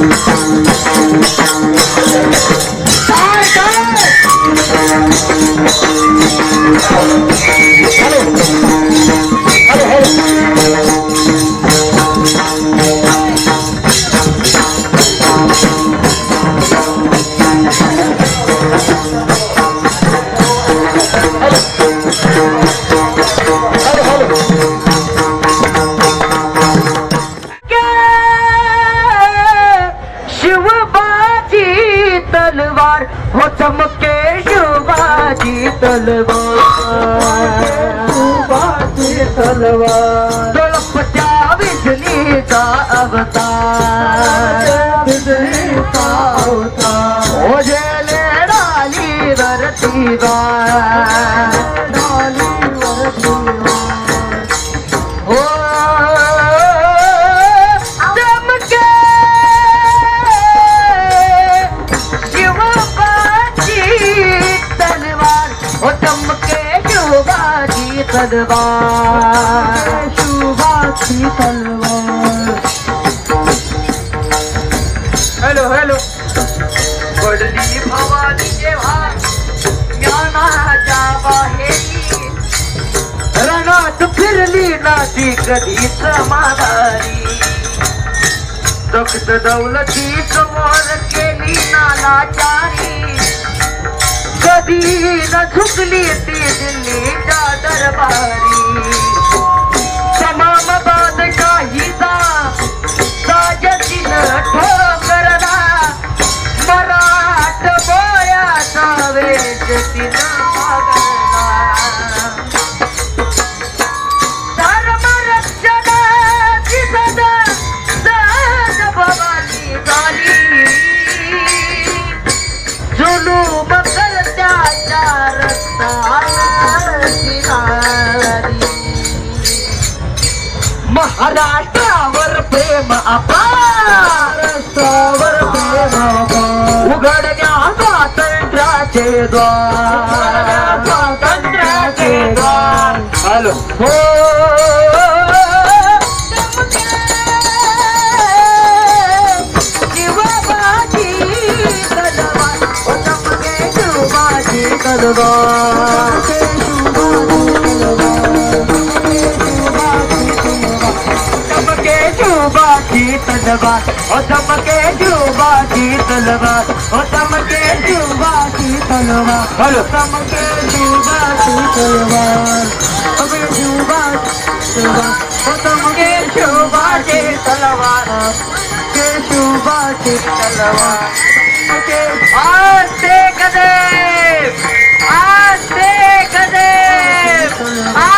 Hello शिवबाजी तलवार. तलवार. विजलीचा अवतार. शिवबाची शुभाची तलवार हॅलो हॅलो. पडली भवानी जेव्हा ज्ञानाच्या बाहेरी. रणात फिरली नाती कधी समाधारी तख्त दौलती समोर केली नालाचारी. कधी न झुकली ती दिल्लीच्या दरबारी तमाम बादशाहीचा साजतीन ठोकरला. मराठ बोयाचा वेश तिनं महाराष्ट्रावर प्रेम रस्त्यावर प्रेम उघडण्या स्वातंत्र्याचे द्वार. स्वातंत्र्याचे द्वार. हॅलो. हो. शिवबाजी तलवार ओ चमके शिवबाजी तलवार ओ चमके शिवबाजी तलवार हॅलो चमके शिवबाजी तलवार अबे शिवबाजी तलवार ओ चमके शिवबाजी तलवार के शिवबाजी तलवार के आस्ते कदे आस्ते कदे आस्ते